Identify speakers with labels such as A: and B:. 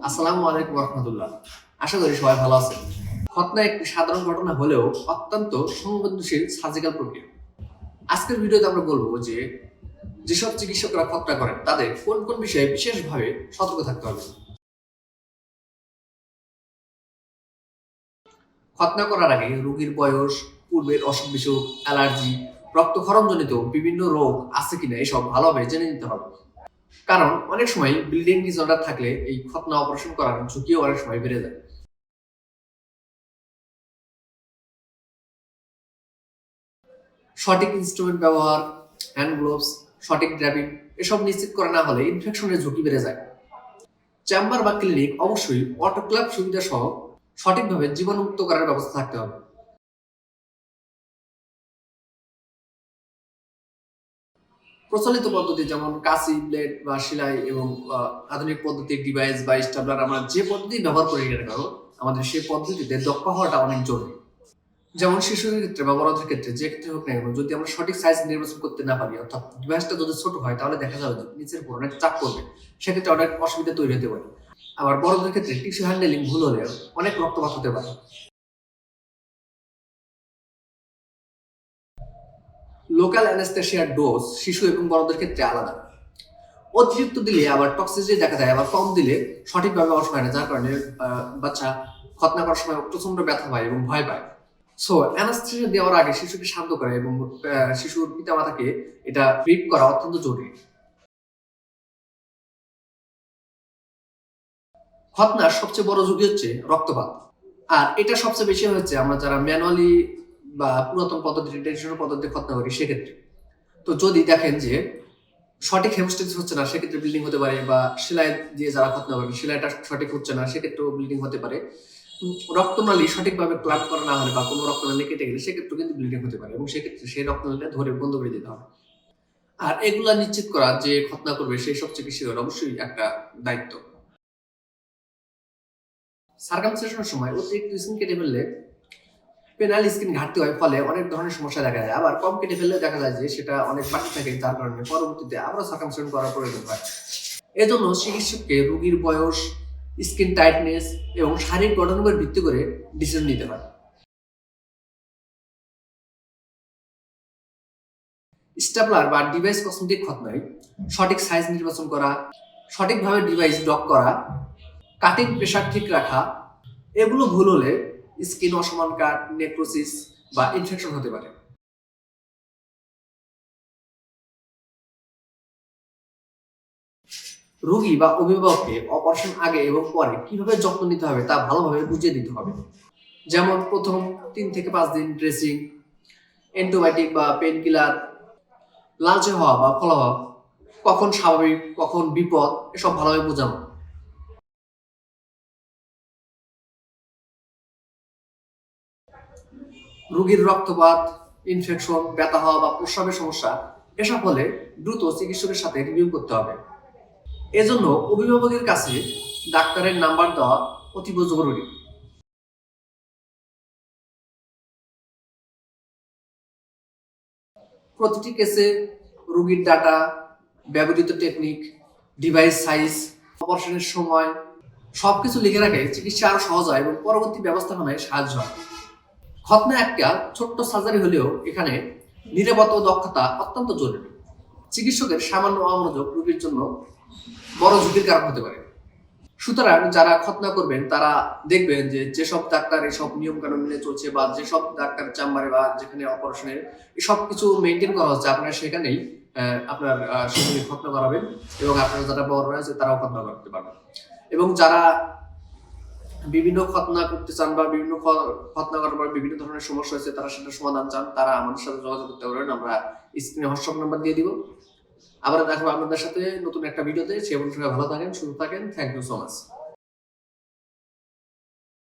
A: আসসালামু আলাইকুম রহমতুল্লাহ। আশা করি সবাই ভালো আছেন। খতনা একটি সাধারণ ঘটনা হলেও অত্যন্ত সংবেদনশীল সার্জিক্যাল প্রক্রিয়া। আজকের ভিডিওতে আমরা যে, যেসব চিকিৎসকরা খতনা করেন, তাদের কোন কোন বিষয়ে বিশেষভাবে সতর্ক থাকতে হবে? খতনা করার আগে রোগীর বয়স, পূর্বের অসুখ বিসুখ, অ্যালার্জি, রক্তক্ষরণজনিত বিভিন্ন রোগ আছে কিনা, এসব ভালোভাবে জেনে নিতে হবে। কারণ অনেক সময় ব্লিডিং ডিসঅর্ডার থাকলে এই খতনা অপারেশন করার ঝুঁকিও অনেক সময় বেড়ে যায়। সঠিক ইনস্ট্রুমেন্ট ব্যবহার হ্যান্ড গ্লোভস সঠিক ড্রাইভিং এসব নিশ্চিত করা না হলে ইনফেকশনের ঝুঁকি বেড়ে যায়। চেম্বার বা ক্লিনিক অবশ্যই অটোক্লাব সুবিধা সহ সঠিকভাবে জীবাণুমুক্ত করার ব্যবস্থা থাকতে হবে। প্রচলিত পদ্ধতি যেমন কাশি, ব্লেড বা সেলাই এবং আধুনিক পদ্ধতির ডিভাইস বা স্টাবলার, আমরা যে পদ্ধতি ব্যবহার করি না কেন, আমাদের সেই পদ্ধতিতে দক্ষ হওয়াটা অনেক জরুরি। যেমন শিশুদের ক্ষেত্রে বা বড়দের ক্ষেত্রে যে ক্ষেত্রে হোক না কেন, যদি আমরা সঠিক সাইজ নির্বাচন করতে না পারি, অর্থাৎ ডিভাইসটা যদি ছোট হয়, তাহলে দেখা যাবে যে নিচের উপর অনেক চাপ করবে সেক্ষেত্রে অনেক অসুবিধা তৈরি হতে পারে। আবার বড়দের ক্ষেত্রে টিস্যু হ্যান্ডেলিং ভুল হলে অনেক রক্তপাত হতে পারে। লোকাল অ্যানেস্থেশিয়ার ডোজ শিশু এবং বড়দের ক্ষেত্রে আলাদা। অতিরিক্ত দিলে আবার টক্সিসিটি দেখা যায় আবার কম দিলে সঠিকভাবে অংশ হয় না, যার কারণে বাচ্চা খতনা করার সময় প্রচণ্ড ব্যথা পায় এবং ভয় পায়। সো অ্যানাস্থেশিয়া দেওয়ার আগে শিশুকে শান্ত করা এবং শিশুর পিতামাতাকে এটা ব্রিফ করা অত্যন্ত জরুরি। খতনার সবচেয়ে বড় ঝুঁকি হচ্ছে রক্তপাত। আর এটা সবচেয়ে বেশি হচ্ছে আমরা যারা ম্যানুয়ালি বা পুরাতন পদ্ধতি ট্রেডিশনাল পদ্ধতি খতনা করি সেক্ষেত্রে। তো যদি দেখেন যে সঠিক হেমোস্টেসিস হচ্ছে না, সেক্ষেত্রে ব্লিডিং হতে পারে বা সেলাই দিয়ে যারা খতনা করেন, সেলাইটা সঠিক হচ্ছে না, সেক্ষেত্রেও ব্লিডিং হতে পারে। রক্তনালী সঠিকভাবে ক্লাব করা না হলে বা কোনো রক্তনালী কেটে গেলে সেক্ষেত্রেও কিন্তু ব্লিডিং হতে পারে এবং সেক্ষেত্রে সেই রক্তনালীটা ধরে বন্ধ করে দিতে হবে। আর এগুলা নিশ্চিত করা যে খতনা করবে সেই সব চিকিৎসকের অবশ্যই একটা দায়িত্ব। সার্কামসেশনের সময় অতিরিক্ত স্কিন কেটে ফেললে পেনাল স্কিন ঘাটতি হয় ফলে অনেক ধরনের সমস্যা দেখা যায় আবার কম কেটে ফেললে দেখা যায় যে সেটা অনেক বাকি থাকে, যার কারণে পরবর্তীতে আবার সার্কামসেশন করার প্রয়োজন হয়। এজন্য চিকিৎসককে রোগীর বয়স স্কিন টাইটনেস এবং শারীরিক গঠনের উপর ভিত্তি করে ডিসিশন নিতে হয়। স্টাপলার বা ডিভাইস কসমেটিক খতনায় সঠিক সাইজ নির্বাচন করা, সঠিকভাবে ডিভাইস ডক করা কাটিং প্রেশার ঠিক রাখা, এগুলো ভুল হলে স্কিন অসমান কাট নেক্রোসিস বা ইনফেকশন হতে পারে। রোগী বা অভিভাবককে অপারেশন আগে এবং পরে কীভাবে যত্ন নিতে হবে তা ভালোভাবে বুঝিয়ে দিতে হবে। যেমন প্রথম তিন থেকে পাঁচ দিন ড্রেসিং অ্যান্টিবায়োটিক বা পেন কিলার লালচে হওয়া বা ফলাভাব কখন স্বাভাবিক, কখন বিপদ, এসব ভালোভাবে বোঝানো। রোগীর রক্তপাত ইনফেকশন ব্যথা হওয়া বা প্রস্রাবের সমস্যা, এসব হলে দ্রুত চিকিৎসকের সাথে রিভিউ করতে হবে। এজন্য অভিভাবকের কাছে ডাক্তারের নাম্বার দেওয়া অতীব জরুরি। প্রতিটি কেসে রোগীর ডাটা ব্যবহৃত টেকনিক ডিভাইস সাইজ অপারেশনের সময়, সবকিছু লিখে রাখে চিকিৎসা আরও সহজ হয় এবং পরবর্তী ব্যবস্থাপনায় সাহায্য হয়। খতনা একটা ছোট্ট সার্জারি হলেও এখানে নিরাপত্তা ও দক্ষতা অত্যন্ত জরুরি। চিকিৎসকের সামান্য অমনোযোগ রোগীর জন্য বড় ঝুঁকির কারণ হতে পারে। সুতরাং যারা খতনা করবেন, তারা দেখবেন যে যেসব ডাক্তার এসব নিয়ম কানুন মেনে চলছে বা যেসব ডাক্তার চাম্বারে বা যেখানে অপারেশনের সব কিছু মেনটেন করা হচ্ছে, আপনারা সেখানেই আপনার সেখানে খতনা করাবেন এবং আপনারা যারা বড় আছে তারাও খতনা করতে পারবেন। এবং যারা বিভিন্ন খতনা করতে চান বা বিভিন্ন খতনা করার পর বিভিন্ন ধরনের সমস্যা হয়েছে, তারা সেটা সমাধান চান, তারা আমাদের সাথে যোগাযোগ করতে পারেন আমরা স্ক্রিনে হোয়াটসঅ্যাপ নাম্বার দিয়ে দিব। আবার দেখো আপনাদের সাথে নতুন একটা ভিডিওতে। সে বন্ধুরা ভালো থাকেন, সুস্থ থাকেন। Thank you so much